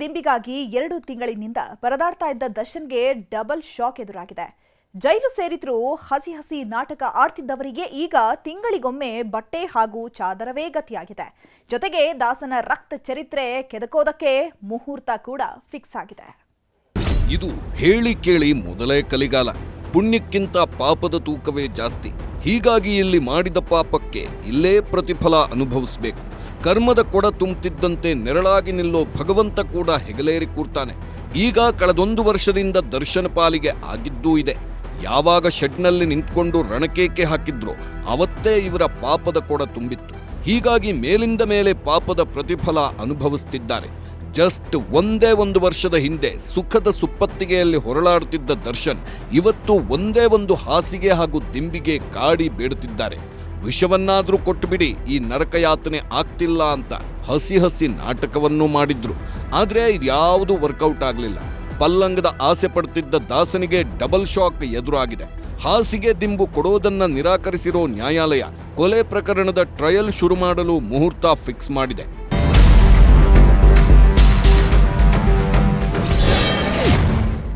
ದಿಂಬಿಗಾಗಿ ಎರಡು ತಿಂಗಳಿನಿಂದ ಪರದಾಡ್ತಾ ಇದ್ದ ದರ್ಶನ್ಗೆ ಡಬಲ್ ಶಾಕ್ ಎದುರಾಗಿದೆ. ಜೈಲು ಸೇರಿದ್ರೂ ಹಸಿ ಹಸಿ ನಾಟಕ ಆಡ್ತಿದ್ದವರಿಗೆ ಈಗ ತಿಂಗಳಿಗೊಮ್ಮೆ ಬಟ್ಟೆ ಹಾಗೂ ಚಾದರವೇ ಗತಿಯಾಗಿದೆ. ಜೊತೆಗೆ ದಾಸನ ರಕ್ತ ಚರಿತ್ರೆ ಕೆದಕೋದಕ್ಕೆ ಮುಹೂರ್ತ ಕೂಡ ಫಿಕ್ಸ್ ಆಗಿದೆ. ಇದು ಹೇಳಿ ಕೇಳಿ ಮೊದಲೇ ಕಲಿಗಾಲ. ಪುಣ್ಯಕ್ಕಿಂತ ಪಾಪದ ತೂಕವೇ ಜಾಸ್ತಿ. ಹೀಗಾಗಿ ಇಲ್ಲಿ ಮಾಡಿದ ಪಾಪಕ್ಕೆ ಇಲ್ಲೇ ಪ್ರತಿಫಲ ಅನುಭವಿಸಬೇಕು. ಕರ್ಮದ ಕೊಡ ತುಂಬುತ್ತಿದ್ದಂತೆ ನೆರಳಾಗಿ ನಿಲ್ಲೋ ಭಗವಂತ ಕೂಡ ಹೆಗಲೇರಿ ಕೂರ್ತಾನೆ. ಈಗ ಕಳೆದೊಂದು ವರ್ಷದಿಂದ ದರ್ಶನ ಪಾಲಿಗೆ ಆಗಿದ್ದೂ ಇದೆ. ಯಾವಾಗ ಶೆಡ್ನಲ್ಲಿ ನಿಂತ್ಕೊಂಡು ರಣಕೇಕೆ ಹಾಕಿದ್ರೋ ಅವತ್ತೇ ಇವರ ಪಾಪದ ಕೊಡ ತುಂಬಿತ್ತು. ಹೀಗಾಗಿ ಮೇಲಿಂದ ಮೇಲೆ ಪಾಪದ ಪ್ರತಿಫಲ ಅನುಭವಿಸ್ತಿದ್ದಾರೆ. ಜಸ್ಟ್ ಒಂದೇ ಒಂದು ವರ್ಷದ ಹಿಂದೆ ಸುಖದ ಸುಪ್ಪತ್ತಿಗೆಯಲ್ಲಿ ಹೊರಳಾಡುತ್ತಿದ್ದ ದರ್ಶನ್ ಇವತ್ತು ಒಂದೇ ಒಂದು ಹಾಸಿಗೆ ಹಾಗೂ ದಿಂಬಿಗೆ ಕಾಡಿ ಬೇಡುತ್ತಿದ್ದಾರೆ. ವಿಷವನ್ನಾದ್ರೂ ಕೊಟ್ಟುಬಿಡಿ, ಈ ನರಕಯಾತನೆ ಆಗ್ತಿಲ್ಲ ಅಂತ ಹಸಿ ಹಸಿ ನಾಟಕವನ್ನು ಮಾಡಿದ್ರು. ಆದರೆ ಇದ್ಯಾವುದೂ ವರ್ಕೌಟ್ ಆಗಲಿಲ್ಲ. ಪಲ್ಲಂಗದ ಆಸೆ ಪಡ್ತಿದ್ದ ದಾಸನಿಗೆ ಡಬಲ್ ಶಾಕ್ ಎದುರಾಗಿದೆ. ಹಾಸಿಗೆ ದಿಂಬು ಕೊಡೋದನ್ನ ನಿರಾಕರಿಸಿರೋ ನ್ಯಾಯಾಲಯ ಕೊಲೆ ಪ್ರಕರಣದ ಟ್ರಯಲ್ ಶುರು ಮಾಡಲು ಮುಹೂರ್ತ ಫಿಕ್ಸ್ ಮಾಡಿದೆ.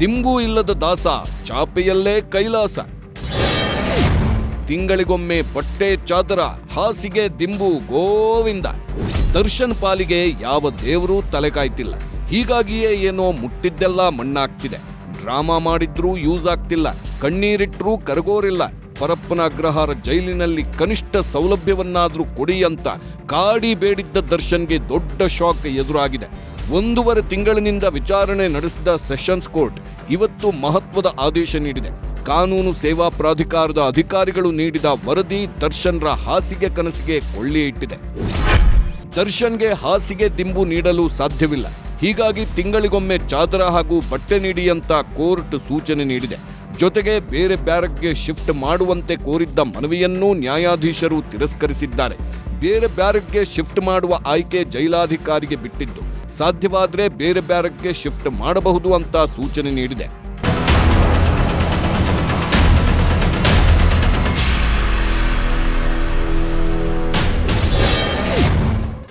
ದಿಂಬು ಇಲ್ಲದ ದಾಸ ಚಾಪೆಯಲ್ಲೇ ಕೈಲಾಸ. ತಿಂಗಳಿಗೊಮ್ಮೆ ಬಟ್ಟೆ ಚಾದರ, ಹಾಸಿಗೆ, ದಿಂಬು, ಗೋವಿಂದ. ದರ್ಶನ್ ಪಾಲಿಗೆ ಯಾವ ದೇವರೂ ತಲೆ ಕಾಯ್ತಿಲ್ಲ. ಹೀಗಾಗಿಯೇ ಏನೋ ಮುಟ್ಟಿದ್ದೆಲ್ಲ ಮಣ್ಣಾಗ್ತಿದೆ. ಡ್ರಾಮಾ ಮಾಡಿದ್ರೂ ಯೂಸ್ ಆಗ್ತಿಲ್ಲ. ಕಣ್ಣೀರಿಟ್ಟರೂ ಕರಗೋರಿಲ್ಲ. ಪರಪ್ಪನ ಅಗ್ರಹಾರ ಜೈಲಿನಲ್ಲಿ ಕನಿಷ್ಠ ಸೌಲಭ್ಯವನ್ನಾದರೂ ಕೊಡಿ ಅಂತ ಕಾಡಿ ಬೇಡಿದ್ದ ದರ್ಶನ್ಗೆ ದೊಡ್ಡ ಶಾಕ್ ಎದುರಾಗಿದೆ. ಒಂದೂವರೆ ತಿಂಗಳಿನಿಂದ ವಿಚಾರಣೆ ನಡೆಸಿದ ಸೆಷನ್ಸ್ ಕೋರ್ಟ್ ಇವತ್ತು ಮಹತ್ವದ ಆದೇಶ ನೀಡಿದೆ. ಕಾನೂನು ಸೇವಾ ಪ್ರಾಧಿಕಾರದ ಅಧಿಕಾರಿಗಳು ನೀಡಿದ ವರದಿ ದರ್ಶನ್ರ ಹಾಸಿಗೆ ಕನಸಿಗೆ ಕೊಳ್ಳಿ ಇಟ್ಟಿದೆ. ದರ್ಶನ್ಗೆ ಹಾಸಿಗೆ ದಿಂಬು ನೀಡಲು ಸಾಧ್ಯವಿಲ್ಲ. ಹೀಗಾಗಿ ತಿಂಗಳಿಗೊಮ್ಮೆ ಚಾದರ ಹಾಗೂ ಬಟ್ಟೆ ನೀಡಿ ಅಂತ ಕೋರ್ಟ್ ಸೂಚನೆ ನೀಡಿದೆ. ಜೊತೆಗೆ ಬೇರೆ ಬ್ಯಾರಕ್ಗೆ ಶಿಫ್ಟ್ ಮಾಡುವಂತೆ ಕೋರಿದ್ದ ಮನವಿಯನ್ನೂ ನ್ಯಾಯಾಧೀಶರು ತಿರಸ್ಕರಿಸಿದ್ದಾರೆ. ಬೇರೆ ಬ್ಯಾರಕ್ಗೆ ಶಿಫ್ಟ್ ಮಾಡುವ ಆಯ್ಕೆ ಜೈಲಾಧಿಕಾರಿಗೆ ಬಿಟ್ಟಿದ್ದು. ಸಾಧ್ಯವಾದರೆ ಬೇರೆ ಬ್ಯಾರಕ್ಗೆ ಶಿಫ್ಟ್ ಮಾಡಬಹುದು ಅಂತ ಸೂಚನೆ ನೀಡಿದೆ.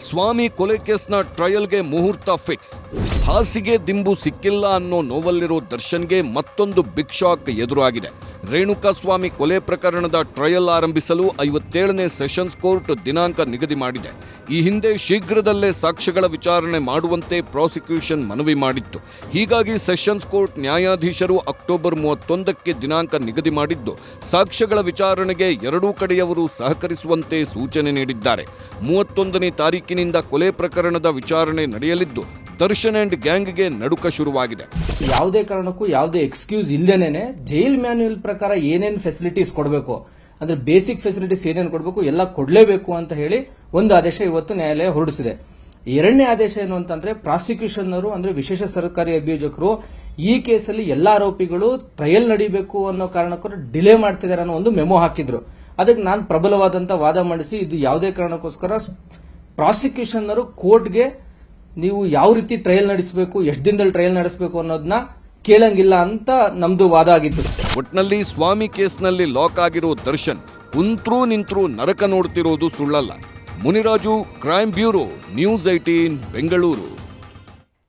ಸ್ವಾಮಿ ಕೊಲೆ ಕೇಸ್ನ ಟ್ರಯಲ್ಗೆ ಮುಹೂರ್ತ ಫಿಕ್ಸ್. ಹಾಸಿಗೆ ದಿಂಬು ಸಿಕ್ಕಿಲ್ಲ ಅನ್ನೋ ನೋವಲ್ಲಿರೋ ದರ್ಶನ್ಗೆ ಮತ್ತೊಂದು ಬಿಗ್ ಶಾಕ್ ಎದುರಾಗಿದೆ. ರೇಣುಕಾ ಸ್ವಾಮಿ ಕೊಲೆ ಪ್ರಕರಣದ ಟ್ರಯಲ್ ಆರಂಭಿಸಲು ಐವತ್ತೇಳನೇ ಸೆಷನ್ಸ್ ಕೋರ್ಟ್ ದಿನಾಂಕ ನಿಗದಿ ಮಾಡಿದೆ. ಈ ಹಿಂದೆ ಶೀಘ್ರದಲ್ಲೇ ಸಾಕ್ಷ್ಯಗಳ ವಿಚಾರಣೆ ಮಾಡುವಂತೆ ಪ್ರಾಸಿಕ್ಯೂಷನ್ ಮನವಿ ಮಾಡಿತ್ತು. ಹೀಗಾಗಿ ಸೆಷನ್ಸ್ ಕೋರ್ಟ್ ನ್ಯಾಯಾಧೀಶರು ಅಕ್ಟೋಬರ್ ಮೂವತ್ತೊಂದಕ್ಕೆ ದಿನಾಂಕ ನಿಗದಿ ಮಾಡಿದ್ದು, ಸಾಕ್ಷ್ಯಗಳ ವಿಚಾರಣೆಗೆ ಎರಡೂ ಕಡೆಯವರು ಸಹಕರಿಸುವಂತೆ ಸೂಚನೆ ನೀಡಿದ್ದಾರೆ. ಮೂವತ್ತೊಂದನೇ ತಾರೀಕಿನಿಂದ ಕೊಲೆ ಪ್ರಕರಣದ ವಿಚಾರಣೆ ನಡೆಯಲಿದ್ದು, ದರ್ಶನ್ ಅಂಡ್ ಗ್ಯಾಂಗ್ಗೆ ನಡುಕ ಶುರುವಾಗಿದೆ. ಯಾವುದೇ ಕಾರಣಕ್ಕೂ ಯಾವುದೇ ಎಕ್ಸ್ಕ್ಯೂಸ್ ಇಲ್ಲದೇನೆ ಜೈಲ್ ಮ್ಯಾನ್ಯುಯಲ್ ಪ್ರಕಾರ ಏನೇನು ಫೆಸಿಲಿಟೀಸ್ ಕೊಡಬೇಕು? ಅಂದ್ರೆ ಬೇಸಿಕ್ ಫೆಸಿಲಿಟೀಸ್ ಏನೇನು ಕೊಡಬೇಕು ಎಲ್ಲ ಕೊಡಲೇಬೇಕು ಅಂತ ಹೇಳಿ ಒಂದು ಆದೇಶ ಇವತ್ತು ನ್ಯಾಯಾಲಯ ಹೊರಡಿಸಿದೆ. ಎರಡನೇ ಆದೇಶ ಏನು ಅಂತಂದ್ರೆ ಪ್ರಾಸಿಕ್ಯೂಷನ್ನರು ಅಂದ್ರೆ ವಿಶೇಷ ಸರ್ಕಾರಿ ಅಭಿಯೋಜಕರು ಈ ಕೇಸಲ್ಲಿ ಎಲ್ಲ ಆರೋಪಿಗಳು ಟ್ರಯಲ್ ನಡೀಬೇಕು ಅನ್ನೋ ಕಾರಣಕ್ಕೂ ಡಿಲೇ ಮಾಡ್ತಿದ್ದಾರೆ ಅನ್ನೋ ಒಂದು ಮೆಮೊ ಹಾಕಿದ್ರು. ಅದಕ್ಕೆ ನಾನು ಪ್ರಬಲವಾದಂತ ವಾದ ಮಾಡಿಸಿ ಇದು ಯಾವುದೇ ಕಾರಣಕ್ಕೋಸ್ಕರ ಪ್ರಾಸಿಕ್ಯೂಷನ್ನರು ಕೋರ್ಟ್ಗೆ ನೀವು ಯಾವ ರೀತಿ ಟ್ರಯಲ್ ನಡೆಸಬೇಕು, ಎಷ್ಟು ದಿನದಲ್ಲಿ ಟ್ರಯಲ್ ನಡೆಸಬೇಕು ಅನ್ನೋದನ್ನ ಕೇಳಂಗಿಲ್ಲ ಅಂತ ನಮ್ದು ವಾದ ಆಗಿತ್ತು. ಒಟ್ನಲ್ಲಿ ಸ್ವಾಮಿ ಕೇಸ್ನಲ್ಲಿ ಲಾಕ್ ಆಗಿರೋ ದರ್ಶನ್ ಕುಂತ್ರೂ ನಿಂತ್ರೂ ನರಕ ನೋಡ್ತಿರೋದು ಸುಳ್ಳಲ್ಲ. Muniraju crime bureau news eighteen Bengaluru.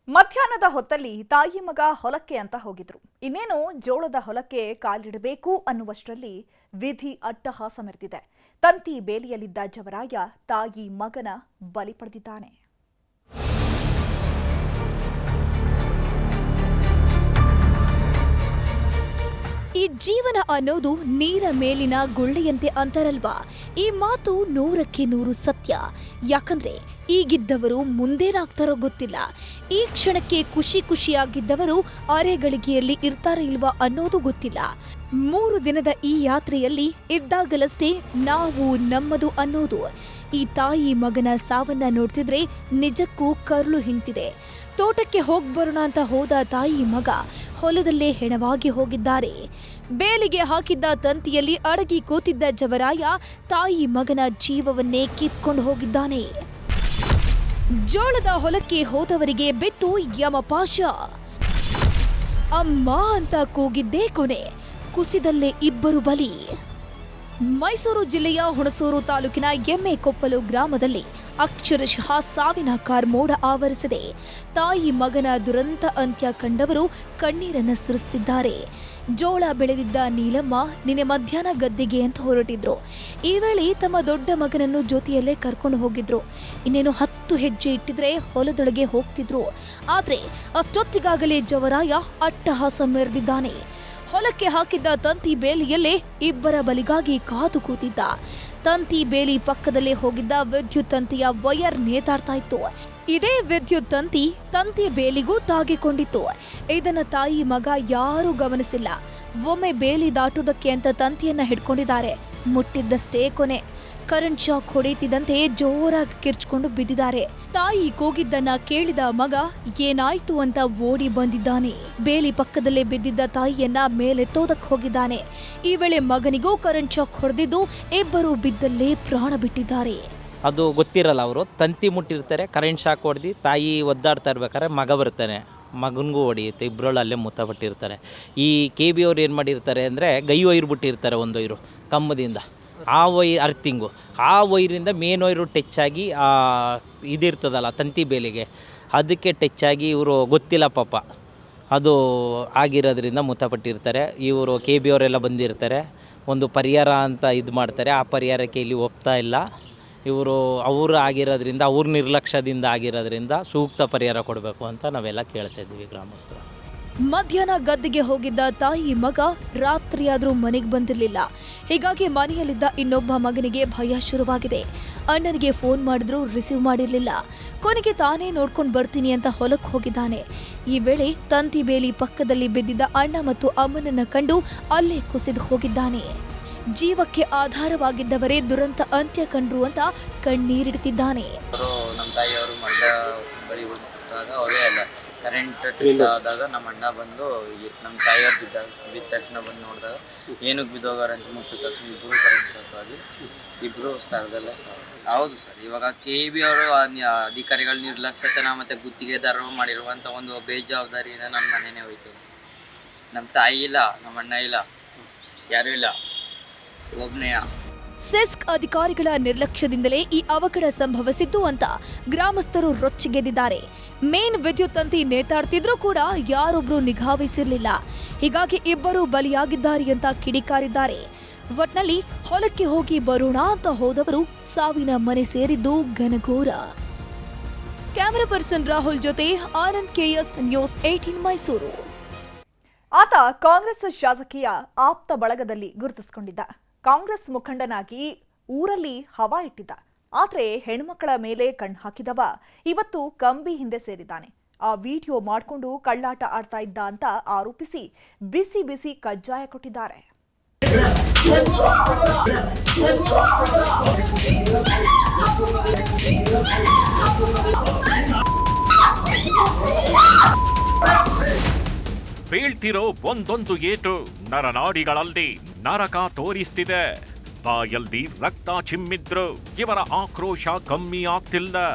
ಮಧ್ಯಾಹ್ನದ ಹೊತ್ತಲ್ಲಿ ತಾಯಿ ಮಗ ಹೊಲಕ್ಕೆ ಅಂತ ಹೋಗಿದ್ರು. ಇನ್ನೇನು ಜೋಳದ ಹೊಲಕ್ಕೆ ಕಾಲಿಡಬೇಕು ಅನ್ನುವಷ್ಟರಲ್ಲಿ ವಿಧಿ ಅಟ್ಟಹಾಸ ಮೆರೆದಿದೆ ತಂತಿ ಬೇಲಿಯಲ್ಲಿದ್ದ ಜವರಾಯ ತಾಯಿ ಮಗನ ಬಲಿ ಪಡೆದಿದ್ದಾನೆ. ಈ ಜೀವನ ಅನ್ನೋದು ನೀರ ಮೇಲಿನ ಗುಳ್ಳೆಯಂತೆ ಅಂತಾರಲ್ವಾ? ಈ ಮಾತು ನೂರಕ್ಕೆ ನೂರು ಸತ್ಯ. ಯಾಕಂದ್ರೆ ಈಗಿದ್ದವರು ಮುಂದೇನಾಗ್ತಾರೋ ಗೊತ್ತಿಲ್ಲ. ಈ ಕ್ಷಣಕ್ಕೆ ಖುಷಿ ಖುಷಿಯಾಗಿದ್ದವರು ಅರೆಗಳಿಗೆಯಲ್ಲಿ ಇರ್ತಾರ ಇಲ್ವಾ ಅನ್ನೋದು ಗೊತ್ತಿಲ್ಲ. ಮೂರು ದಿನದ ಈ ಯಾತ್ರೆಯಲ್ಲಿ ಇದ್ದಾಗಲಷ್ಟೇ ನಾವು ನಮ್ಮದು ಅನ್ನೋದು. ಈ ತಾಯಿ ಮಗನ ಸಾವನ್ನ ನೋಡ್ತಿದ್ರೆ ನಿಜಕ್ಕೂ ಕರುಳು ಹಿಂಡ್ತಿದೆ. ತೋಟಕ್ಕೆ ಹೋಗ್ಬರೋಣ ಅಂತ ಹೋದ ತಾಯಿ ಮಗ ಹೊಲದಲ್ಲೇ ಹೆಣವಾಗಿ ಹೋಗಿದ್ದಾರೆ. ಬೇಲಿಗೆ ಹಾಕಿದ್ದ ತಂತಿಯಲ್ಲಿ ಅಡಗಿ ಕೂತಿದ್ದ ಜವರಾಯ ತಾಯಿ ಮಗನ ಜೀವವನ್ನೇ ಕಿತ್ಕೊಂಡು ಹೋಗಿದ್ದಾನೆ. ಜೋಳದ ಹೊಲಕ್ಕೆ ಹೋದವರಿಗೆ ಬಿತ್ತು ಯಮಪಾಶ. ಅಮ್ಮ ಅಂತ ಕೂಗಿದ್ದೇ ಕೊನೆ. ಕುಸಿದಲ್ಲೇ ಇಬ್ಬರು ಬಲಿ. ಮೈಸೂರು ಜಿಲ್ಲೆಯ ಹುಣಸೂರು ತಾಲೂಕಿನ ಎಮ್ಮೆ ಕೊಪ್ಪಲು ಗ್ರಾಮದಲ್ಲಿ ಅಕ್ಷರಶಃ ಸಾವಿನ ಕಾರ್ಮೋಡ ಆವರಿಸಿದೆ. ತಾಯಿ ಮಗನ ದುರಂತ ಅಂತ್ಯ ಕಂಡವರು ಕಣ್ಣೀರನ್ನು ಸುರಿಸುತ್ತಿದ್ದಾರೆ ಜೋಳ ಬೆಳೆದಿದ್ದ ನೀಲಮ್ಮ ನಿನ್ನೆ ಮಧ್ಯಾಹ್ನ ಗದ್ದೆಗೆ ಅಂತ ಹೊರಟಿದ್ರು. ಈ ವೇಳೆ ತಮ್ಮ ದೊಡ್ಡ ಮಗನನ್ನು ಜೊತೆಯಲ್ಲೇ ಕರ್ಕೊಂಡು ಹೋಗಿದ್ರು. ಇನ್ನೇನು ಹತ್ತು ಹೆಜ್ಜೆ ಇಟ್ಟಿದ್ರೆ ಹೊಲದೊಳಗೆ ಹೋಗ್ತಿದ್ರು. ಆದ್ರೆ ಅಷ್ಟೊತ್ತಿಗಾಗಲೇ ಜವರಾಯ ಅಟ್ಟಹಾಸ ಮೆರೆದಿದ್ದಾನೆ. ಹೊಲಕ್ಕೆ ಹಾಕಿದ್ದ ತಂತಿ ಬೇಲಿಯಲ್ಲೇ ಇಬ್ಬರ ಬಲಿಗಾಗಿ ಕಾದು ಕೂತಿದ್ದ. ತಂತಿ ಬೇಲಿ ಪಕ್ಕದಲ್ಲೇ ಹೋಗಿದ್ದ ವಿದ್ಯುತ್ ತಂತಿಯ ವಯರ್ ನೇತಾಡ್ತಾ ಇತ್ತು. ಇದೇ ವಿದ್ಯುತ್ ತಂತಿ ತಂತಿ ಬೇಲಿಗೂ ತಾಗಿಕೊಂಡಿತ್ತು. ಇದನ್ನ ತಾಯಿ ಮಗ ಯಾರೂ ಗಮನಿಸಿಲ್ಲ. ಒಮ್ಮೆ ಬೇಲಿ ದಾಟುವುದಕ್ಕೆ ಅಂತ ತಂತಿಯನ್ನ ಹಿಡ್ಕೊಂಡಿದ್ದಾರೆ. ಮುಟ್ಟಿದ್ದಷ್ಟೇ ಕೊನೆ. ಕರೆಂಟ್ ಶಾಕ್ ಹೊಡೆಯುತ್ತಿದ್ದಂತೆ ಜೋರಾಗಿ ಕಿರ್ಚ್ಕೊಂಡು ಬಿದ್ದಿದ್ದಾರೆ. ತಾಯಿ ಕೂಗಿದ್ದನ್ನ ಕೇಳಿದ ಮಗ, ಏನಾಯ್ತು ಅಂತ ಓಡಿ ಬಂದಿದ್ದಾನೆ. ಬೇಲಿ ಪಕ್ಕದಲ್ಲೇ ಬಿದ್ದಿದ್ದ ತಾಯಿಯನ್ನ ಮೇಲೆತ್ತೋದಕ್ಕೆ ಹೋಗಿದ್ದಾನೆ. ಈ ವೇಳೆ ಮಗನಿಗೂ ಕರೆಂಟ್ ಶಾಕ್ ಹೊಡೆದಿದ್ದು ಇಬ್ಬರು ಬಿದ್ದಲ್ಲೇ ಪ್ರಾಣ ಬಿಟ್ಟಿದ್ದಾರೆ. ಅದು ಗೊತ್ತಿರಲ್ಲ ಅವರು. ತಂತಿ ಮುಟ್ಟಿರ್ತಾರೆ, ಕರೆಂಟ್ ಶಾಕ್ ಹೊಡೆದು ತಾಯಿ ಒದ್ದಾಡ್ತಾ ಇರ್ಬೇಕಾದ್ರೆ ಮಗ ಬರ್ತಾನೆ. ಮಗನಿಗೂ ಹೊಡೆಯುತ್ತೆ ಇಬ್ಬರು ಅಲ್ಲೇ ಮುತ್ತಪಟ್ಟಿರ್ತಾರೆ ಈ ಕೆ ಬಿ ಅವ್ರು ಏನು ಮಾಡಿರ್ತಾರೆ ಅಂದರೆ ಗೈ ಒಯ್ರು ಬಿಟ್ಟಿರ್ತಾರೆ ಒಂದು ಒಯ್ರು ಕಂಬದಿಂದ. ಆ ವೈ ಅರ್ಥಿಂಗು ಆ ವೈರಿಂದ ಮೇನ್ ವೈರು ಟಚ್ ಆಗಿ, ಆ, ಇದಿರ್ತದಲ್ಲ ತಂತಿ ಬೇಲಿಗೆ. ಅದಕ್ಕೆ ಟಚ್ ಆಗಿ ಇವರು ಗೊತ್ತಿಲ್ಲ ಪಾಪ. ಅದು ಆಗಿರೋದ್ರಿಂದ ಮೃತಪಟ್ಟಿರ್ತಾರೆ. ಇವರು ಕೆ ಬಿ ಅವರೆಲ್ಲ ಬಂದಿರ್ತಾರೆ. ಒಂದು ಪರಿಹಾರ ಅಂತ ಇದು ಮಾಡ್ತಾರೆ. ಆ ಪರಿಹಾರಕ್ಕೆ ಇಲ್ಲಿ ಒಪ್ತಾ ಇಲ್ಲ. ಇವರು ಅವರು ಆಗಿರೋದ್ರಿಂದ, ಅವ್ರ ನಿರ್ಲಕ್ಷ್ಯದಿಂದ ಆಗಿರೋದ್ರಿಂದ ಸೂಕ್ತ ಪರಿಹಾರ ಕೊಡಬೇಕು ಅಂತ ನಾವೆಲ್ಲ ಕೇಳ್ತಾ ಇದ್ದೀವಿ ಗ್ರಾಮಸ್ಥರು. ಮಧ್ಯಾಹ್ನ ಗದ್ದೆಗೆ ಹೋಗಿದ್ದ ತಾಯಿ ಮಗ ರಾತ್ರಿಯಾದರೂ ಮನೆಗೆ ಬಂದಿರಲಿಲ್ಲ. ಹೀಗಾಗಿ ಮನೆಯಲ್ಲಿದ್ದ ಇನ್ನೊಬ್ಬ ಮಗನಿಗೆ ಭಯ ಶುರುವಾಗಿದೆ. ಅಣ್ಣನಿಗೆ ಫೋನ್ ಮಾಡಿದ್ರೂ ರಿಸೀವ್ ಮಾಡಿರಲಿಲ್ಲ. ಕೊನೆಗೆ ತಾನೇ ನೋಡ್ಕೊಂಡು ಬರ್ತೀನಿ ಅಂತ ಹೊಲಕ್ಕೆ ಹೋಗಿದ್ದಾನೆ. ಈ ವೇಳೆ ತಂತಿ ಬೇಲಿ ಪಕ್ಕದಲ್ಲಿ ಬಿದ್ದಿದ್ದ ಅಣ್ಣ ಮತ್ತು ಅಮ್ಮನನ್ನು ಕಂಡು ಅಲ್ಲೇ ಕುಸಿದು ಹೋಗಿದ್ದಾನೆ. ಜೀವಕ್ಕೆ ಆಧಾರವಾಗಿದ್ದವರೇ ದುರಂತ ಅಂತ್ಯ ಕಂಡ್ರು ಅಂತ ಕಣ್ಣೀರಿಡ್ತಿದ್ದಾನೆ. ಕರೆಂಟ್ ಟಚ್ ಆದಾಗ ನಮ್ಮ ಅಣ್ಣ ಬಂದು ನಮ್ಮ ತಾಯಿಯವ್ರು ಬಿದ್ದಾಗ ಬಿದ್ದ ತಕ್ಷಣ ಬಂದು ನೋಡಿದಾಗ ಏನಕ್ಕೆ ಬಿದ್ದೋಗಾರ ಅಂತ ಮುಟ್ಟಿದ ತಕ್ಷಣ ಇಬ್ಬರು ಕರೆಂಟ್ ಶಾಕ್ ಆಗಿ ಇಬ್ಬರು ಸ್ಥಳದಲ್ಲೇ ಸಾವು. ಹೌದು ಸರ್ ಇವಾಗ ಕೆ ಬಿ ಅವರು ಅಧಿಕಾರಿಗಳ ನಿರ್ಲಕ್ಷ್ಯತನ ಮತ್ತು ಗುತ್ತಿಗೆದಾರರು ಮಾಡಿರುವಂಥ ಒಂದು ಬೇಜವಾಬ್ದಾರಿಯಿಂದ ನನ್ನ ಮನೆಯೇ ಹೋಯ್ತು. ನಮ್ಮ ತಾಯಿ ಇಲ್ಲ ನಮ್ಮ ಅಣ್ಣ ಇಲ್ಲ ಯಾರೂ ಇಲ್ಲ ಒಬ್ಬನೇ ಸೆಸ್ಕ್ ಅಧಿಕಾರಿಗಳ ನಿರ್ಲಕ್ಷ್ಯದಿಂದಲೇ ಈ ಅವಘಡ ಸಂಭವಿಸಿದ್ದು ಅಂತ ಗ್ರಾಮಸ್ಥರು ರೊಚ್ಚಿಗೆದ್ದಿದ್ದಾರೆ. ಮೇನ್ ವಿದ್ಯುತ್ ತಂತಿ ನೇತಾಡ್ತಿದ್ರೂ ಕೂಡ ಯಾರೊಬ್ಬರು ನಿಗಾವಹಿಸಿರಲಿಲ್ಲ. ಹೀಗಾಗಿ ಇಬ್ಬರು ಬಲಿಯಾಗಿದ್ದಾರೆ ಅಂತ ಕಿಡಿಕಾರಿದ್ದಾರೆ. ಒಟ್ನಲ್ಲಿ ಹೊಲಕ್ಕೆ ಹೋಗಿ ಬರೋಣ ಅಂತ ಹೋದವರು ಸಾವಿನ ಮನೆ ಸೇರಿದ್ದು ಘನಘೋರ. ಕ್ಯಾಮರಾ ಪರ್ಸನ್ ರಾಹುಲ್ ಜೊತೆ Anand KS news eighteen Mysuru. ಆತ ಕಾಂಗ್ರೆಸ್ ಶಾಸಕಿಯ ಆಪ್ತ ಬಳಗದಲ್ಲಿ ಗುರುತಿಸಿಕೊಂಡಿದ್ದ. ಕಾಂಗ್ರೆಸ್ ಮುಖಂಡನಾಗಿ ಊರಲ್ಲಿ ಹವಾ ಇಟ್ಟಿದ್ದ. ಆದರೆ ಹೆಣ್ಮಕ್ಕಳ ಮೇಲೆ ಕಣ್ಣು ಹಾಕಿದವ. ಇವತ್ತು ಕಂಬಿ ಹಿಂದೆ ಸೇರಿದ್ದಾನೆ. ಆ ವಿಡಿಯೋ ಮಾಡಿಕೊಂಡು ಕಳ್ಳಾಟ ಆಡ್ತಾ ಇದ್ದ ಅಂತ ಆರೋಪಿಸಿ ಬಿಸಿ ಬಿಸಿ ಕಜ್ಜಾಯ ಕೊಟ್ಟಿದ್ದಾರೆ. ಬೀಳ್ತಿರೋ ಒಂದೊಂದು ಏಟು ನರನಾಡಿಗಳಲ್ಲಿ ನರಕ ತೋರಿಸ್ತಿದೆ. ಬಾಯಲ್ಲಿ ರಕ್ತ ಚಿಮ್ಮಿದ್ರು, ಇವರ ಆಕ್ರೋಶ ಕಮ್ಮಿ ಆಗ್ತಿಲ್ಲ.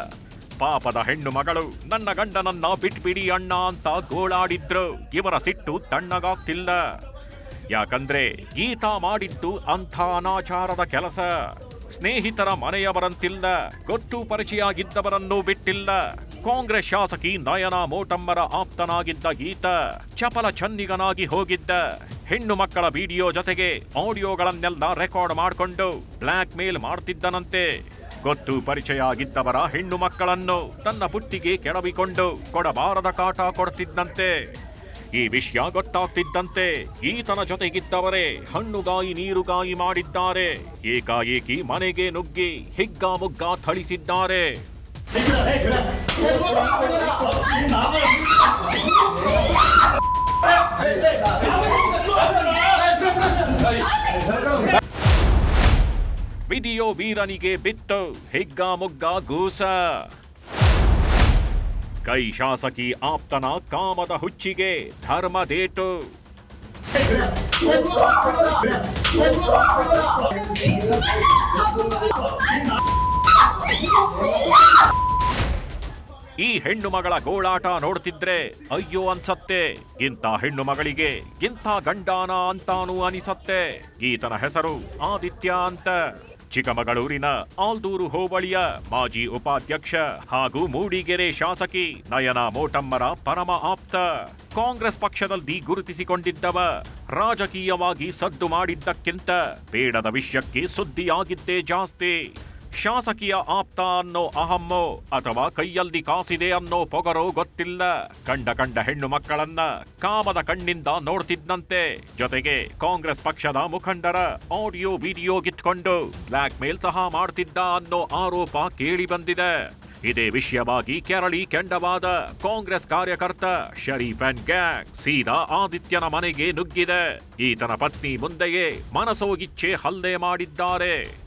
ಪಾಪದ ಹೆಣ್ಣು ಮಗಳು, ನನ್ನ ಗಂಡನನ್ನ ಬಿಟ್ಬಿಡಿ ಅಣ್ಣ ಅಂತ ಗೋಳಾಡಿದ್ರು, ಇವರ ಸಿಟ್ಟು ತಣ್ಣಗಾಗ್ತಿಲ್ಲ. ಯಾಕಂದ್ರೆ ಗೀತಾ ಮಾಡಿದ್ದು ಅಂಥ ಅನಾಚಾರದ ಕೆಲಸ. ಸ್ನೇಹಿತರ ಮನೆಯವರಂತಿಲ್ಲ ಗೊತ್ತು ಪರಿಚಯ ಇದ್ದವರನ್ನೂ ಬಿಟ್ಟಿಲ್ಲ. ಕಾಂಗ್ರೆಸ್ ಶಾಸಕಿ ನಯನ ಮೋಟಮ್ಮರ ಆಪ್ತನಾಗಿದ್ದ ಈತ ಚಪಲ ಚನ್ನಿಗನಾಗಿ ಹೋಗಿದ್ದ. ಹೆಣ್ಣು ಮಕ್ಕಳ ವಿಡಿಯೋ ಜೊತೆಗೆ ಆಡಿಯೋಗಳನ್ನೆಲ್ಲ ರೆಕಾರ್ಡ್ ಮಾಡಿಕೊಂಡು ಬ್ಲ್ಯಾಕ್ ಮೇಲ್ ಮಾಡ್ತಿದ್ದನಂತೆ. ಗೊತ್ತು ಪರಿಚಯ ಆಗಿದ್ದವರ ಹೆಣ್ಣು ಮಕ್ಕಳನ್ನು ತನ್ನ ಬುಟ್ಟಿಗೆ ಕೆಡವಿಕೊಂಡು ಕೊಡಬಾರದ ಕಾಟ ಕೊಡ್ತಿದ್ದಂತೆ. ಈ ವಿಷಯ ಗೊತ್ತಾಗ್ತಿದ್ದಂತೆ ಈತನ ಜೊತೆಗಿದ್ದವರೇ ಹಣ್ಣುಗಾಯಿ ನೀರುಗಾಯಿ ಮಾಡಿದ್ದಾರೆ. ಏಕಾಏಕಿ ಮನೆಗೆ ನುಗ್ಗಿ ಹಿಗ್ಗಾಮುಗ್ಗಾ ಥಳಿಸಿದ್ದಾರೆ. ವಿಡಿಯೋ ವೀರನಿಗೆ ಬಿತ್ತು ಹಿಗ್ಗಾಮುಗ್ಗ ಗೂಸ ಕೈ ಶಾಸಕಿ ಆಪ್ತನ ಕಾಮದ ಹುಚ್ಚಿಗೆ ಧರ್ಮದೇಟು ಈ ಹೆಣ್ಣು ಮಗಳ ಗೋಳಾಟ ನೋಡ್ತಿದ್ರೆ ಅಯ್ಯೋ ಅನ್ಸತ್ತೆ. ಇಂಥ ಹೆಣ್ಣು ಮಗಳಿಗೆ ಇಂಥ ಗಂಡಾನ ಅಂತಾನೂ ಅನಿಸತ್ತೆ. ಈತನ ಹೆಸರು ಆದಿತ್ಯ ಅಂತ. ಚಿಕ್ಕಮಗಳೂರಿನ ಆಲ್ದೂರು ಹೋಬಳಿಯ ಮಾಜಿ ಉಪಾಧ್ಯಕ್ಷ ಹಾಗೂ ಮೂಡಿಗೆರೆ ಶಾಸಕಿ ನಯನ ಮೋಟಮ್ಮರ ಪರಮ ಆಪ್ತ. ಕಾಂಗ್ರೆಸ್ ಪಕ್ಷದಲ್ಲಿ ಗುರುತಿಸಿಕೊಂಡಿದ್ದವ, ರಾಜಕೀಯವಾಗಿ ಸದ್ದು ಮಾಡಿದ್ದಕ್ಕಿಂತ ಬೇಡದ ವಿಷಯಕ್ಕೆ ಸುದ್ದಿಯಾಗಿದ್ದೇ ಜಾಸ್ತಿ. ಶಾಸಕಿಯ ಆಪ್ತ ಅನ್ನೋ ಅಹಮ್ಮೋ ಅಥವಾ ಕೈಯಲ್ಲಿ ಕಾಸಿದೆ ಅನ್ನೋ ಪೊಗರೋ ಗೊತ್ತಿಲ್ಲ. ಕಂಡ ಕಂಡ ಹೆಣ್ಣು ಮಕ್ಕಳನ್ನ ಕಾಮದ ಕಣ್ಣಿಂದ ನೋಡ್ತಿದ್ದಂತೆ ಜೊತೆಗೆ ಕಾಂಗ್ರೆಸ್ ಪಕ್ಷದ ಮುಖಂಡರ ಆಡಿಯೋ, ವಿಡಿಯೋ ಗಿಟ್ಕೊಂಡು ಬ್ಲಾಕ್ ಮೇಲ್ ಸಹ ಮಾಡ್ತಿದ್ದ ಅನ್ನೋ ಆರೋಪ ಕೇಳಿ ಬಂದಿದೆ. ಇದೇ ವಿಷಯವಾಗಿ ಕೆರಳಿ ಕೆಂಡವಾದ ಕಾಂಗ್ರೆಸ್ ಕಾರ್ಯಕರ್ತ ಶರೀಫ್ ಅಂಡ್ ಗ್ಯಾಂಗ್ ಸೀದಾ ಆದಿತ್ಯನ ಮನೆಗೆ ನುಗ್ಗಿದೆ. ಈತನ ಪತ್ನಿ ಮುಂದೆಯೇ ಮನಸೋಗಿಚ್ಛೆ ಹಲ್ಲೆ ಮಾಡಿದ್ದಾರೆ.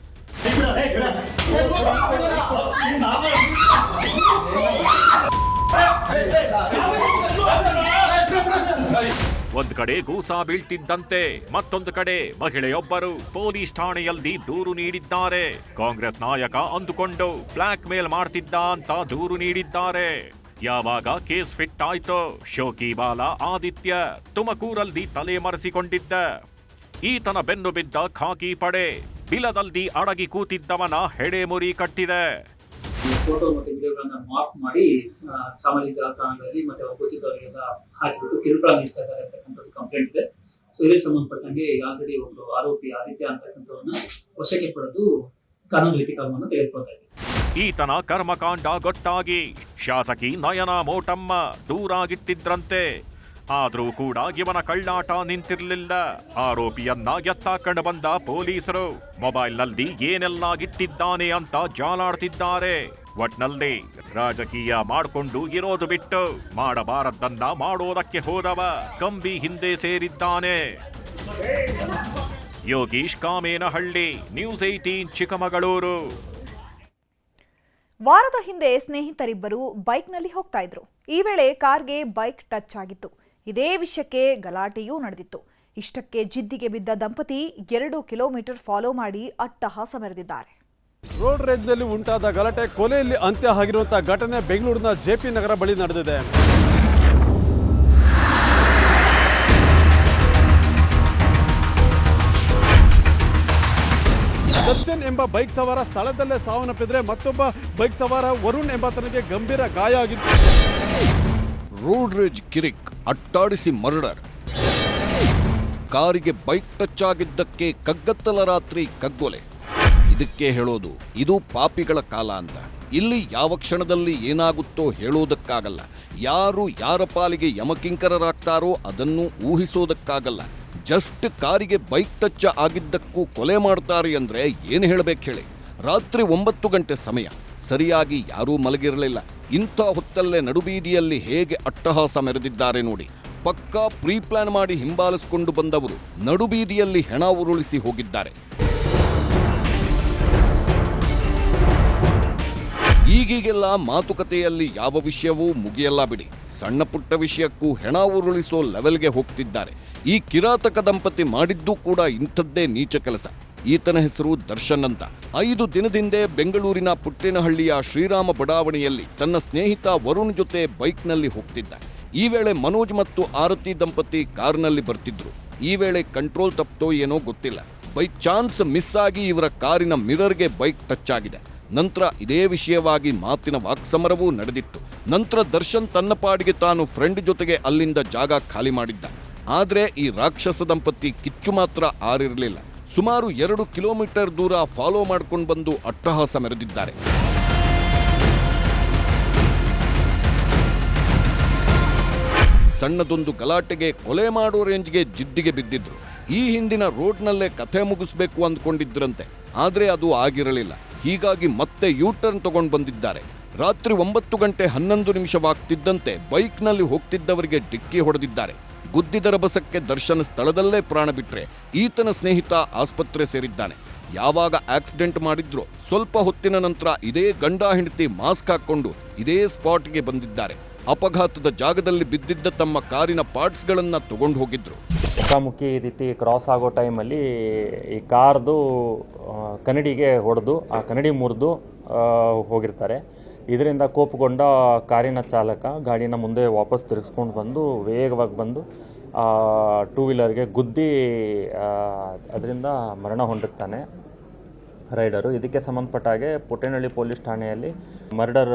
ಒಂದ್ ಕಡೆ ಗೂಸ ಬೀಳ್ತಿದ್ದಂತೆ, ಮತ್ತೊಂದು ಕಡೆ ಮಹಿಳೆಯೊಬ್ಬರು ಪೊಲೀಸ್ ಠಾಣೆಯಲ್ಲಿ ದೂರು ನೀಡಿದ್ದಾರೆ. ಕಾಂಗ್ರೆಸ್ ನಾಯಕ ಅಂದುಕೊಂಡು ಬ್ಲಾಕ್ ಮೇಲ್ ಮಾಡ್ತಿದ್ದ ಅಂತ ದೂರು ನೀಡಿದ್ದಾರೆ. ಯಾವಾಗ ಕೇಸ್ ಫಿಟ್ ಆಯ್ತೋ ಶೋಕಿಬಾಲ ಆದಿತ್ಯ ತುಮಕೂರಲ್ಲಿ ತಲೆ ಮರೆಸಿಕೊಂಡಿದ್ದ. ಈತನ ಬೆನ್ನು ಬಿದ್ದ ಖಾಕಿ ಪಡೆ ಬಿಲದಲ್ಲಿ ಅಡಗಿ ಕೂತಿದ್ದವನ ಹೆಡೆಮುರಿ ಕಟ್ಟಿದೆ. ಫೋಟೋ ಮತ್ತೆ ವಿಡಿಯೋಗಳನ್ನ ಮಾಫ್ ಮಾಡಿ ಸಾಮಾಜಿಕ ಜಾಲತಾಣಗಳಲ್ಲಿ ಮತ್ತೆ ಗೊತ್ತಿದ್ದವರಿಗೆಲ್ಲ ಹಾಕಿಬಿಟ್ಟು ಕಿರುಕುಳ ನೀಡ್ತಾ ಇದ್ದಾರೆ ಅಂತಕ್ಕಂಥದ್ದು ಕಂಪ್ಲೇಂಟ್ ಇದೆ. ಸೊ ಇದಕ್ಕೆ ಸಂಬಂಧಪಟ್ಟಂಗೆ ಈಗ ಆಲ್ರೆಡಿ ಒಂದು ಆರೋಪಿ ಆದಿತ್ಯ ಅಂತಕ್ಕಂಥವನ್ನ ವಶಕ್ಕೆ ಪಡೆದು ಕಾನೂನು ರೀತಿ ಕ್ರಮವನ್ನು ತೆಗೆದುಕೊಳ್ತಾ ಇದೆ ಈತನ ಕರ್ಮಕಾಂಡ ಗೊತ್ತಾಗಿ. ಶಾಸಕಿ ನಯನ ಮೋಟಮ್ಮ ದೂರಾಗಿಟ್ಟಿದ್ರಂತೆ ಆದ್ರೂ ಕೂಡ ಇವನ ಕಳ್ಳಾಟ ನಿಂತಿರಲಿಲ್ಲ. ಆರೋಪಿಯನ್ನ ಎತ್ತಾಕೊಂಡು ಬಂದ ಪೊಲೀಸರು, ಮೊಬೈಲ್ನಲ್ಲಿ ಏನೆಲ್ಲ ಇಟ್ಟಿದ್ದಾನೆ ಅಂತ ಜಾಲಾಡ್ತಿದ್ದಾರೆ. ಒಟ್ನಲ್ಲಿ ರಾಜಕೀಯ ಮಾಡಿಕೊಂಡು ಇರೋದು ಬಿಟ್ಟು ಮಾಡಬಾರದ್ದನ್ನ ಮಾಡೋದಕ್ಕೆ ಹೋದವ ಕಂಬಿ ಹಿಂದೆ ಸೇರಿದ್ದಾನೆ. Yogish Kamenahalli, news eighteen Chikkamagaluru. ವಾರದ ಹಿಂದೆ ಸ್ನೇಹಿತರಿಬ್ಬರು ಬೈಕ್ನಲ್ಲಿ ಹೋಗ್ತಾ ಇದ್ರು. ಈ ವೇಳೆ ಕಾರ್ಗೆ ಬೈಕ್ ಟಚ್ ಆಗಿತ್ತು. ಇದೇ ವಿಷಯಕ್ಕೆ ಗಲಾಟೆಯೂ ನಡೆದಿತ್ತು. ಇಷ್ಟಕ್ಕೆ ಜಿದ್ದಿಗೆ ಬಿದ್ದ ದಂಪತಿ ಎರಡು ಕಿಲೋಮೀಟರ್ ಫಾಲೋ ಮಾಡಿ ಅಟ್ಟಹಾಸ ಮೆರೆದಿದ್ದಾರೆ. ರೋಡ್ ರೇಜ್ನಲ್ಲಿ ಉಂಟಾದ ಗಲಾಟೆ ಕೊಲೆಯಲ್ಲಿ ಅಂತ್ಯ ಆಗಿರುವಂತಹ ಘಟನೆ ಬೆಂಗಳೂರಿನ ಜೆಪಿ ನಗರ ಬಳಿ ನಡೆದಿದೆ. ದರ್ಶನ್ ಎಂಬ ಬೈಕ್ ಸವಾರ ಸ್ಥಳದಲ್ಲೇ ಸಾವನ್ನಪ್ಪಿದ್ರೆ ಮತ್ತೊಬ್ಬ ಬೈಕ್ ಸವಾರ ವರುಣ್ ಎಂಬಾತನಿಗೆ ಗಂಭೀರ ಗಾಯ ಆಗಿತ್ತು. ರೋಡ್ ರೇಜ್ ಕಿರಿಕ್ ಅಟ್ಟಾಡಿಸಿ ಮರ್ಡರ್. ಕಾರಿಗೆ ಬೈಕ್ ಟಚ್ ಆಗಿದ್ದಕ್ಕೆ ಕಗ್ಗತ್ತಲ ರಾತ್ರಿ ಕಗ್ಗೊಲೆ. ಇದಕ್ಕೆ ಹೇಳೋದು, ಇದು ಪಾಪಿಗಳ ಕಾಲ ಅಂತ. ಇಲ್ಲಿ ಯಾವ ಕ್ಷಣದಲ್ಲಿ ಏನಾಗುತ್ತೋ ಹೇಳೋದಕ್ಕಾಗಲ್ಲ. ಯಾರು ಯಾರ ಪಾಲಿಗೆ ಯಮಕಿಂಕರರಾಗ್ತಾರೋ ಅದನ್ನು ಊಹಿಸೋದಕ್ಕಾಗಲ್ಲ. ಜಸ್ಟ್ ಕಾರಿಗೆ ಬೈಕ್ ಟಚ್ ಆಗಿದ್ದಕ್ಕೂ ಕೊಲೆ ಮಾಡ್ತಾರೆ ಅಂದ್ರೆ ಏನು ಹೇಳಬೇಕು ಹೇಳಿ. ರಾತ್ರಿ ಒಂಬತ್ತು ಗಂಟೆ ಸಮಯ. ಸರಿಯಾಗಿ ಯಾರೂ ಮಲಗಿರಲಿಲ್ಲ. ಇಂಥ ಹೊತ್ತಲ್ಲೇ ನಡುಬೀದಿಯಲ್ಲಿ ಹೇಗೆ ಅಟ್ಟಹಾಸ ಮೆರೆದಿದ್ದಾರೆ ನೋಡಿ. ಪಕ್ಕಾ ಪ್ರೀ ಪ್ಲಾನ್ ಮಾಡಿ ಹಿಂಬಾಲಿಸಿಕೊಂಡು ಬಂದವರು ನಡುಬೀದಿಯಲ್ಲಿ ಹೆಣ ಉರುಳಿಸಿ ಹೋಗಿದ್ದಾರೆ. ಈಗೀಗೆಲ್ಲ ಮಾತುಕತೆಯಲ್ಲಿ ಯಾವ ವಿಷಯವೂ ಮುಗಿಯಲ್ಲ ಬಿಡಿ. ಸಣ್ಣ ಪುಟ್ಟ ವಿಷಯಕ್ಕೂ ಹೆಣ ಉರುಳಿಸೋ ಲೆವೆಲ್ಗೆ ಹೋಗ್ತಿದ್ದಾರೆ. ಈ ಕಿರಾತಕ ದಂಪತಿ ಮಾಡಿದ್ದೂ ಕೂಡ ಇಂಥದ್ದೇ ನೀಚ ಕೆಲಸ. ಈತನ ಹೆಸರು ದರ್ಶನ್ ಅಂತ. ಐದು ದಿನದಿಂದೆ ಬೆಂಗಳೂರಿನ ಪುಟ್ಟೇನಹಳ್ಳಿಯ ಶ್ರೀರಾಮ ಬಡಾವಣೆಯಲ್ಲಿ ತನ್ನ ಸ್ನೇಹಿತ ವರುಣ್ ಜೊತೆ ಬೈಕ್ನಲ್ಲಿ ಹೋಗ್ತಿದ್ದ. ಈ ವೇಳೆ ಮನೋಜ್ ಮತ್ತು ಆರತಿ ದಂಪತಿ ಕಾರ್ನಲ್ಲಿ ಬರ್ತಿದ್ರು. ಈ ವೇಳೆ ಕಂಟ್ರೋಲ್ ತಪ್ತೋ ಏನೋ ಗೊತ್ತಿಲ್ಲ. ಬೈ ಚಾನ್ಸ್ ಮಿಸ್ ಆಗಿ ಇವರ ಕಾರಿನ ಮಿರರ್ಗೆ ಬೈಕ್ ಟಚ್ ಆಗಿದೆ. ನಂತರ ಇದೇ ವಿಷಯವಾಗಿ ಮಾತಿನ ವಾಕ್ಸಮರವೂ ನಡೆದಿತ್ತು. ನಂತರ ದರ್ಶನ್ ತನ್ನ ಪಾಡಿಗೆ ತಾನು ಫ್ರೆಂಡ್ ಜೊತೆಗೆ ಅಲ್ಲಿಂದ ಜಾಗ ಖಾಲಿ ಮಾಡಿದ್ದ. ಆದರೆ ಈ ರಾಕ್ಷಸ ದಂಪತಿ ಕಿಚ್ಚು ಮಾತ್ರ ಆರಿರಲಿಲ್ಲ. ಸುಮಾರು ಎರಡು ಕಿಲೋಮೀಟರ್ ದೂರ ಫಾಲೋ ಮಾಡ್ಕೊಂಡು ಬಂದು ಅಟ್ಟಹಾಸ ಮೆರೆದಿದ್ದಾರೆ. ಸಣ್ಣದೊಂದು ಗಲಾಟೆಗೆ ಕೊಲೆ ಮಾಡೋ ರೇಂಜ್ಗೆ ಜಿದ್ದಿಗೆ ಬಿದ್ದಿದ್ರು. ಈ ಹಿಂದಿನ ರೋಡ್ನಲ್ಲೇ ಕಥೆ ಮುಗಿಸ್ಬೇಕು ಅಂದ್ಕೊಂಡಿದ್ರಂತೆ. ಆದರೆ ಅದು ಆಗಿರಲಿಲ್ಲ. ಹೀಗಾಗಿ ಮತ್ತೆ ಯೂಟರ್ನ್ ತಗೊಂಡು ಬಂದಿದ್ದಾರೆ. ರಾತ್ರಿ ಒಂಬತ್ತು ಗಂಟೆ ಹನ್ನೊಂದು ನಿಮಿಷವಾಗ್ತಿದ್ದಂತೆ ಬೈಕ್ನಲ್ಲಿ ಹೋಗ್ತಿದ್ದವರಿಗೆ ಡಿಕ್ಕಿ ಹೊಡೆದಿದ್ದಾರೆ. ಗುದ್ದಿದರ ರಭಸಕ್ಕೆ ದರ್ಶನ್ ಸ್ಥಳದಲ್ಲೇ ಪ್ರಾಣ ಬಿಟ್ಟರೆ ಈತನ ಸ್ನೇಹಿತ ಆಸ್ಪತ್ರೆ ಸೇರಿದ್ದಾನೆ. ಯಾವಾಗ ಆಕ್ಸಿಡೆಂಟ್ ಮಾಡಿದ್ರು ಸ್ವಲ್ಪ ಹೊತ್ತಿನ ನಂತರ ಇದೇ ಗಂಡ ಹೆಂಡತಿ ಮಾಸ್ಕ್ ಹಾಕೊಂಡು ಇದೇ ಸ್ಪಾಟ್ಗೆ ಬಂದಿದ್ದಾರೆ. ಅಪಘಾತದ ಜಾಗದಲ್ಲಿ ಬಿದ್ದಿದ್ದ ತಮ್ಮ ಕಾರಿನ ಪಾರ್ಟ್ಸ್ಗಳನ್ನು ತಗೊಂಡು ಹೋಗಿದ್ರು. ಮುಖಾಮುಖಿ ಈ ರೀತಿ ಕ್ರಾಸ್ ಆಗೋ ಟೈಮಲ್ಲಿ ಈ ಕಾರ್ದು ಕನ್ನಡಿಗೆ ಹೊಡೆದು, ಆ ಕನ್ನಡಿ ಮುರಿದು ಹೋಗಿರ್ತಾರೆ. ಇದರಿಂದ ಕೋಪಗೊಂಡ ಕಾರಿನ ಚಾಲಕ ಗಾಡಿನ ಮುಂದೆ ವಾಪಸ್ ತಿರುಗಿಸ್ಕೊಂಡು ಬಂದು, ವೇಗವಾಗಿ ಬಂದು ಟೂ ವೀಲರ್ಗೆ ಗುದ್ದಿ ಅದರಿಂದ ಮರಣ ಹೊಂದುತ್ತಾನೆ ರೈಡರು. ಇದಕ್ಕೆ ಸಂಬಂಧಪಟ್ಟ ಹಾಗೆ ಪುಟ್ಟೇನಹಳ್ಳಿ ಪೊಲೀಸ್ ಠಾಣೆಯಲ್ಲಿ ಮರ್ಡರ್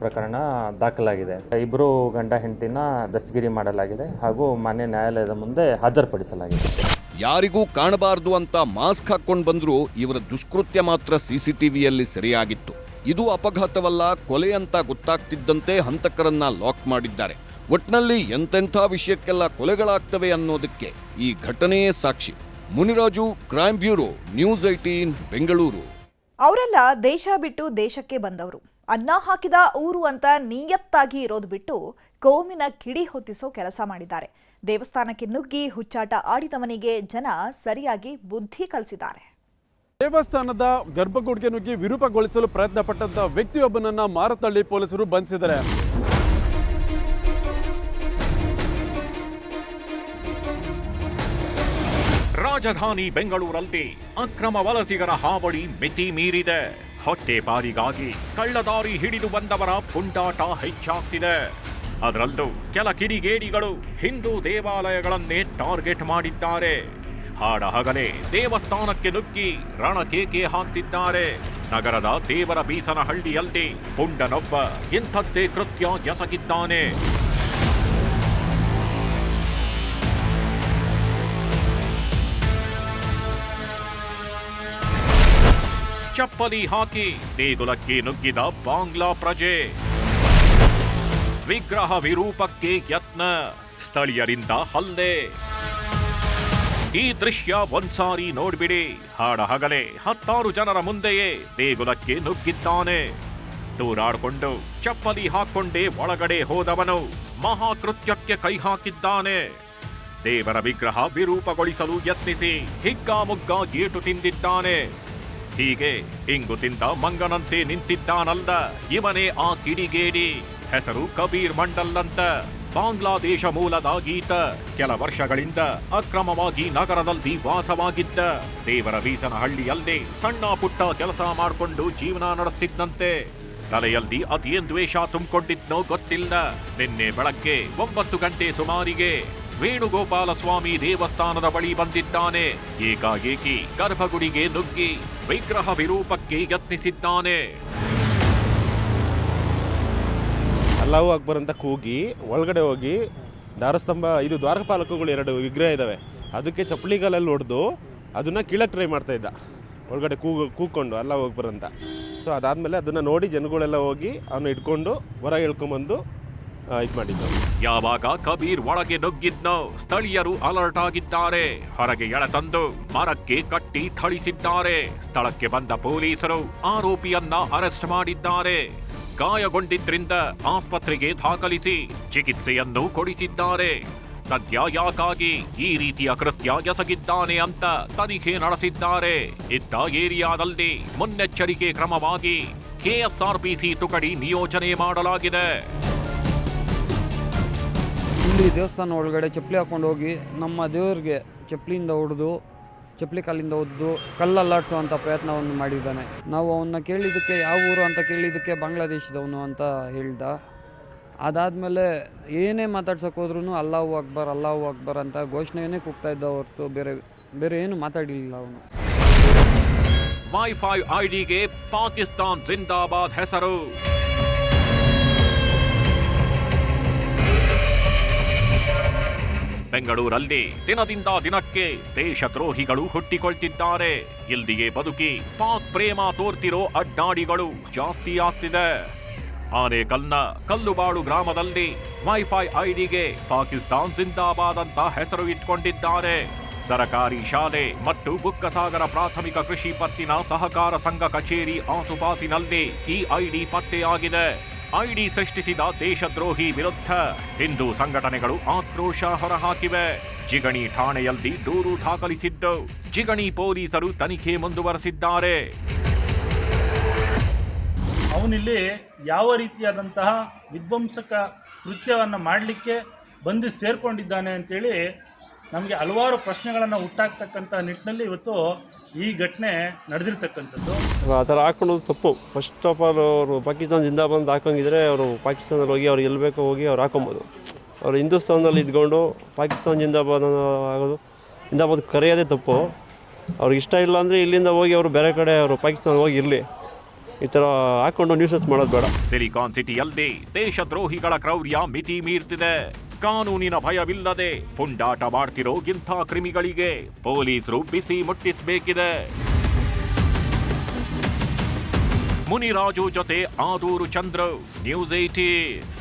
ಪ್ರಕರಣ ದಾಖಲಾಗಿದೆ. ಇಬ್ಬರು ಗಂಡ ಹೆಂಡತಿನ ದಸ್ತಗಿರಿ ಮಾಡಲಾಗಿದೆ ಹಾಗೂ ಮಾನ್ಯ ನ್ಯಾಯಾಲಯದ ಮುಂದೆ ಹಾಜರುಪಡಿಸಲಾಗಿದೆ. ಯಾರಿಗೂ ಕಾಣಬಾರದು ಅಂತ ಮಾಸ್ಕ್ ಹಾಕೊಂಡು ಬಂದ್ರು ಇವರ ದುಷ್ಕೃತ್ಯ ಮಾತ್ರ ಸಿಸಿಟಿವಿಯಲ್ಲಿ ಸರಿಯಾಗಿತ್ತು. ಇದು ಅಪಘಾತವಲ್ಲ, ಕೊಲೆ ಅಂತ ಗೊತ್ತಾಗ್ತಿದ್ದಂತೆ ಹಂತಕರನ್ನ ಲಾಕ್ ಮಾಡಿದ್ದಾರೆ. ಒಟ್ನಲ್ಲಿ ಎಂತೆಂಥ ವಿಷಯಕ್ಕೆಲ್ಲ ಕೊಲೆಗಳಾಗ್ತವೆ ಅನ್ನೋದಕ್ಕೆ ಈ ಘಟನೆಯೇ ಸಾಕ್ಷಿ. Muniraju crime bureau news eighteen Bengaluru. ಅವರೆಲ್ಲ ದೇಶ ಬಿಟ್ಟು ದೇಶಕ್ಕೆ ಬಂದವರು. ಅನ್ನ ಹಾಕಿದ ಊರು ಅಂತ ನಿಯತ್ತಾಗಿ ಇರೋದು ಬಿಟ್ಟು ಕೋಮಿನ ಕಿಡಿ ಹೊತ್ತಿಸೋ ಕೆಲಸ ಮಾಡಿದ್ದಾರೆ. ದೇವಸ್ಥಾನಕ್ಕೆ ನುಗ್ಗಿ ಹುಚ್ಚಾಟ ಆಡಿದವನಿಗೆ ಜನ ಸರಿಯಾಗಿ ಬುದ್ಧಿ ಕಲಿಸಿದ್ದಾರೆ. ದೇವಸ್ಥಾನದ ಗರ್ಭಗುಡಿಗೆ ನುಗ್ಗಿ ವಿರೂಪಗೊಳಿಸಲು ಪ್ರಯತ್ನ ಪಟ್ಟಂತ ವ್ಯಕ್ತಿಯೊಬ್ಬನನ್ನ ಮಾರತಳ್ಳಿ ಪೊಲೀಸರು ಬಂಧಿಸಿದ್ದಾರೆ. ರಾಜಧಾನಿ ಬೆಂಗಳೂರಲ್ಲಿ ಅಕ್ರಮ ವಲಸಿಗರ ಹಾವಳಿ ಮಿತಿ ಮೀರಿದೆ. ಹೊಟ್ಟೆ ಬಾರಿಗಾಗಿ ಕಳ್ಳದಾರಿ ಹಿಡಿದು ಬಂದವರ ಪುಂಡಾಟ ಹೆಚ್ಚಾಗ್ತಿದೆ. ಅದರಲ್ಲೂ ಕೆಲ ಕಿಡಿಗೇಡಿಗಳು ಹಿಂದೂ ದೇವಾಲಯಗಳನ್ನೇ ಟಾರ್ಗೆಟ್ ಮಾಡಿದ್ದಾರೆ. ಹಾಡ ಹಗಲೇ ದೇವಸ್ಥಾನಕ್ಕೆ ನುಗ್ಗಿ ರಣಕೇಕೆ ಹಾಕ್ತಿದ್ದಾರೆ. ನಗರದ ದೇವರ ಬೀಸನಹಳ್ಳಿಯಲ್ಲಿ ಪುಂಡನೊಬ್ಬ ಇಂಥದ್ದೇ ಕೃತ್ಯ ಎಸಗಿದ್ದಾನೆ ಚಪ್ಪಲಿ ಹಾಕಿ ದೇಗುಲಕ್ಕೆ ನುಗ್ಗಿದ ಬಾಂಗ್ಲಾ ಪ್ರಜೆ. ವಿಗ್ರಹ ವಿರೂಪಕ್ಕೆ ಯತ್ನ, ಸ್ಥಳೀಯರಿಂದ ಹಲ್ಲೆ. ಈ ದೃಶ್ಯ ಒಂದ್ಸಾರಿ ನೋಡ್ಬಿಡಿ ಹಾಡ ಹಗಲೇ ಹತ್ತಾರು ಜನರ ಮುಂದೆಯೇ ದೇಗುಲಕ್ಕೆ ನುಗ್ಗಿದ್ದಾನೆ. ದೂರಾಡ್ಕೊಂಡು ಚಪ್ಪಲಿ ಹಾಕೊಂಡೇ ಒಳಗಡೆ ಹೋದವನು ಮಹಾಕೃತ್ಯಕ್ಕೆ ಕೈ ಹಾಕಿದ್ದಾನೆ. ದೇವರ ವಿಗ್ರಹ ವಿರೂಪಗೊಳಿಸಲು ಯತ್ನಿಸಿ ಹಿಗ್ಗಾಮುಗ್ಗಾ ಗೇಟು ತಿಂದಿದ್ದಾನೆ. ಹೀಗೆ ಇಂಗು ತಿಂದ ಮಂಗನಂತೆ ನಿಂತಿದ್ದಾನಲ್ಲ ಇವನೇ ಆ ಕಿಡಿಗೇಡಿ. ಹೆಸರು ಕಬೀರ್ ಮಂಡಲ್ಲಂತ, ಬಾಂಗ್ಲಾದೇಶ ಮೂಲದ ಗೀತ, ಕೆಲ ವರ್ಷಗಳಿಂದ ಅಕ್ರಮವಾಗಿ ನಗರದಲ್ಲಿ ವಾಸವಾಗಿದ್ದ. ದೇವರ ಬೀಸನಹಳ್ಳಿಯಲ್ಲಿ ಸಣ್ಣ ಪುಟ್ಟ ಕೆಲಸ ಮಾಡಿಕೊಂಡು ಜೀವನ ನಡೆಸ್ತಿದ್ದಂತೆ ತಲೆಯಲ್ಲಿ ಅದೇನ್ ದ್ವೇಷ ತುಂಬಿಕೊಂಡಿದ್ನೋ ಗೊತ್ತಿಲ್ಲ. ನಿನ್ನೆ ಬೆಳಗ್ಗೆ ಒಂಬತ್ತು ಗಂಟೆ ಸುಮಾರಿಗೆ ವೇಣುಗೋಪಾಲ ಸ್ವಾಮಿ ದೇವಸ್ಥಾನದ ಬಳಿ ಬಂದಿದ್ದಾನೆ. ಏಕಾಏಕಿ ಗರ್ಭಗುಡಿಗೆ ನುಗ್ಗಿ ವಿಗ್ರಹ ವಿರೂಪಕ್ಕೆ ಯತ್ನಿಸಿದ್ದಾನೆ. ಅಲ್ಲಾವು ಅಕ್ಬರ್ ಅಂತ ಕೂಗಿ ಒಳಗಡೆ ಹೋಗಿ ದಾರಸ್ತಂಭ ಇದು ದ್ವಾರಪಾಲಕಗಳು ಎರಡು ವಿಗ್ರಹ ಇದ್ದಾವೆ ಅದಕ್ಕೆ ಚಪ್ಪಲಿಗಾಲಲ್ಲಿ ಹೊಡೆದು ಅದನ್ನು ಕೀಳಕ್ಕೆ ಟ್ರೈ ಮಾಡ್ತಾ ಇದ್ದ. ಒಳಗಡೆ ಕೂಗು ಕೂಗ್ಕೊಂಡು ಅಲ್ಲ ಹೋಗ್ಬರಂತ ಸೊ ಅದಾದಮೇಲೆ ಅದನ್ನು ನೋಡಿ ಜನಗಳೆಲ್ಲ ಹೋಗಿ ಅವನು ಇಟ್ಕೊಂಡು ಹೊರಗೆ ಎಳ್ಕೊಂಬಂದು ಇದು ಮಾಡಿದ್ದು. ಯಾವಾಗ ಕಬೀರ್ ಒಳಗೆ ನುಗ್ಗಿದ್ನೋ ಸ್ಥಳೀಯರು ಅಲರ್ಟ್ ಆಗಿದ್ದಾರೆ. ಹೊರಗೆ ಎಳೆತಂದು ಮರಕ್ಕೆ ಕಟ್ಟಿ ಥಳಿಸಿದ್ದಾರೆ. ಸ್ಥಳಕ್ಕೆ ಬಂದ ಪೊಲೀಸರು ಆರೋಪಿಯನ್ನ ಅರೆಸ್ಟ್ ಮಾಡಿದ್ದಾರೆ. ಗಾಯಗೊಂಡಿದ್ರಿಂದ ಆಸ್ಪತ್ರೆಗೆ ದಾಖಲಿಸಿ ಚಿಕಿತ್ಸೆಯನ್ನು ಕೊಡಿಸಿದ್ದಾರೆ. ಸದ್ಯ ಯಾಕಾಗಿ ಈ ರೀತಿಯ ಕೃತ್ಯ ಎಸಗಿದ್ದಾನೆ ಅಂತ ತನಿಖೆ ನಡೆಸಿದ್ದಾರೆ. ಇದ್ದ ಏರಿಯಾದಲ್ಲಿ ಮುನ್ನೆಚ್ಚರಿಕೆ ಕ್ರಮವಾಗಿ ಕೆಎಸ್ಆರ್ಪಿಸಿ ತುಕಡಿ ನಿಯೋಜನೆ ಮಾಡಲಾಗಿದೆ. ಇಲ್ಲಿ ದೇವಸ್ಥಾನ ಒಳಗಡೆ ಚಪ್ಪಲಿ ಹಾಕೊಂಡು ಹೋಗಿ ನಮ್ಮ ದೇವರಿಗೆ ಚಪ್ಪಲಿಯಿಂದ ಹೊಡೆದು, ಚಪ್ಪಲಿ ಕಾಲಿಂದ ಒದ್ದು ಕಲ್ಲಲ್ಲಾಡಿಸುವಂಥ ಪ್ರಯತ್ನವನ್ನು ಮಾಡಿದ್ದಾನೆ. ನಾವು ಅವನ್ನ ಕೇಳಿದ್ದಕ್ಕೆ ಯಾವ ಊರು ಅಂತ ಕೇಳಿದ್ದಕ್ಕೆ ಬಾಂಗ್ಲಾದೇಶದವನು ಅಂತ ಹೇಳ್ದ. ಅದಾದಮೇಲೆ ಏನೇ ಮಾತಾಡ್ಸೋಕೆ ಹೋದ್ರೂ ಅಲ್ಲಾಹು ಅಕ್ಬರ್ ಅಲ್ಲಾಹು ಅಕ್ಬರ್ ಅಂತ ಘೋಷಣೆಯೇ ಕೂಗ್ತಾ ಇದ್ದ ಹೊರತು ಬೇರೆ ಬೇರೆ ಏನು ಮಾತಾಡಲಿಲ್ಲ ಅವನು. ವೈಫೈ ಐಡಿಗೆ ಪಾಕಿಸ್ತಾನ್ ಜಿಂದಾಬಾದ್ ಹೆಸರು. ಬೆಂಗಳೂರಲ್ಲಿ ದಿನದಿಂದ ದಿನಕ್ಕೆ ದೇಶದ್ರೋಹಿಗಳು ಹುಟ್ಟಿಕೊಳ್ತಿದ್ದಾರೆ. ಇಲ್ಲಿಯೇ ಬದುಕಿ ಪಾಕ್ ಪ್ರೇಮ ತೋರ್ತಿರೋ ಅಡ್ಡಾಡಿಗಳು ಜಾಸ್ತಿ ಆಗ್ತಿದೆ. ಆನೇಕಲ್ನ ಕಲ್ಲುಬಾಳು ಗ್ರಾಮದಲ್ಲಿ ವೈಫೈ ಐಡಿಗೆ ಪಾಕಿಸ್ತಾನ್ ಜಿಂದಾಬಾದ್ ಅಂತ ಹೆಸರು ಇಟ್ಕೊಂಡಿದ್ದಾರೆ. ಸರಕಾರಿ ಶಾಲೆ ಮತ್ತು ಬುಕ್ಕಸಾಗರ ಪ್ರಾಥಮಿಕ ಕೃಷಿ ಪತ್ತಿನ ಸಹಕಾರ ಸಂಘ ಕಚೇರಿ ಆಸುಪಾಸಿನಲ್ಲಿ ಈ ಐಡಿ ಪತ್ತೆಯಾಗಿದೆ. ಐಡಿ ಸೃಷ್ಟಿಸಿದ ದೇಶದ್ರೋಹಿ ವಿರುದ್ಧ ಹಿಂದೂ ಸಂಘಟನೆಗಳು ಆಕ್ರೋಶ ಹೊರಹಾಕಿವೆ. ಜಿಗಣಿ ಠಾಣೆಯಲ್ಲಿ ದೂರು ದಾಖಲಿಸಿದ್ದು, ಜಿಗಣಿ ಪೊಲೀಸರು ತನಿಖೆ ಮುಂದುವರೆಸಿದ್ದಾರೆ. ಅವನಿಲ್ಲಿ ಯಾವ ರೀತಿಯಾದಂತಹ ವಿಧ್ವಂಸಕ ಕೃತ್ಯವನ್ನು ಮಾಡಲಿಕ್ಕೆ ಬಂದು ಸೇರ್ಕೊಂಡಿದ್ದಾನೆ ಅಂತೇಳಿ ನಮಗೆ ಹಲವಾರು ಪ್ರಶ್ನೆಗಳನ್ನು ಹುಟ್ಟಾಕ್ತಕ್ಕಂಥ ನಿಟ್ಟಿನಲ್ಲಿ ಇವತ್ತು ಈ ಘಟನೆ ನಡೆದಿರ್ತಕ್ಕಂಥದ್ದು. ಆ ಥರ ಹಾಕ್ಕೊಳ್ಳೋದು ತಪ್ಪು. ಫಸ್ಟ್ ಆಫ್ ಆಲ್ ಅವರು ಪಾಕಿಸ್ತಾನ ಜಿಂದಾಬಾದ್ ಹಾಕೊಂಗಿದ್ರೆ ಅವರು ಪಾಕಿಸ್ತಾನದಲ್ಲಿ ಹೋಗಿ ಅವ್ರು ಎಲ್ಲಿ ಬೇಕೋ ಹೋಗಿ ಅವ್ರು ಹಾಕೊಬೋದು. ಅವರು ಹಿಂದೂಸ್ತಾನದಲ್ಲಿ ಇದ್ಕೊಂಡು ಪಾಕಿಸ್ತಾನ ಜಿಂದಾಬಾದ್ ಆಗೋದು ಜಿಂದಾಬಾದ್ ಕರೆಯೋದೇ ತಪ್ಪು. ಅವ್ರಿಗೆ ಇಷ್ಟ ಇಲ್ಲ ಅಂದರೆ ಇಲ್ಲಿಂದ ಹೋಗಿ ಅವರು ಬೇರೆ ಕಡೆ ಅವರು ಪಾಕಿಸ್ತಾನ ಹೋಗಿ ಇರಲಿ. ಈ ಥರ ಹಾಕೊಂಡು ನ್ಯೂಸಸ್ ಮಾಡೋದು ಬೇಡ. ಸಿಲಿಕಾನ್ ಸಿಟಿಯಲ್ಲಿ ದೇಶದ್ರೋಹಿಗಳ ಕ್ರೌರ್ಯ ಮಿತಿ ಮೀರ್ತಿದೆ. ಕಾನೂನಿನ ಭಯವಿಲ್ಲದೆ ಪುಂಡಾಟ ಮಾಡ್ತಿರೋ ಇಂಥ ಕ್ರಿಮಿಗಳಿಗೆ ಪೊಲೀಸರು ಬಿಸಿ ಮುಟ್ಟಿಸಬೇಕಿದೆ. ಮುನಿರಾಜು ಜೊತೆ ಆದೂರು ಚಂದ್ರ, ನ್ಯೂಸ್ ಏಟೀನ್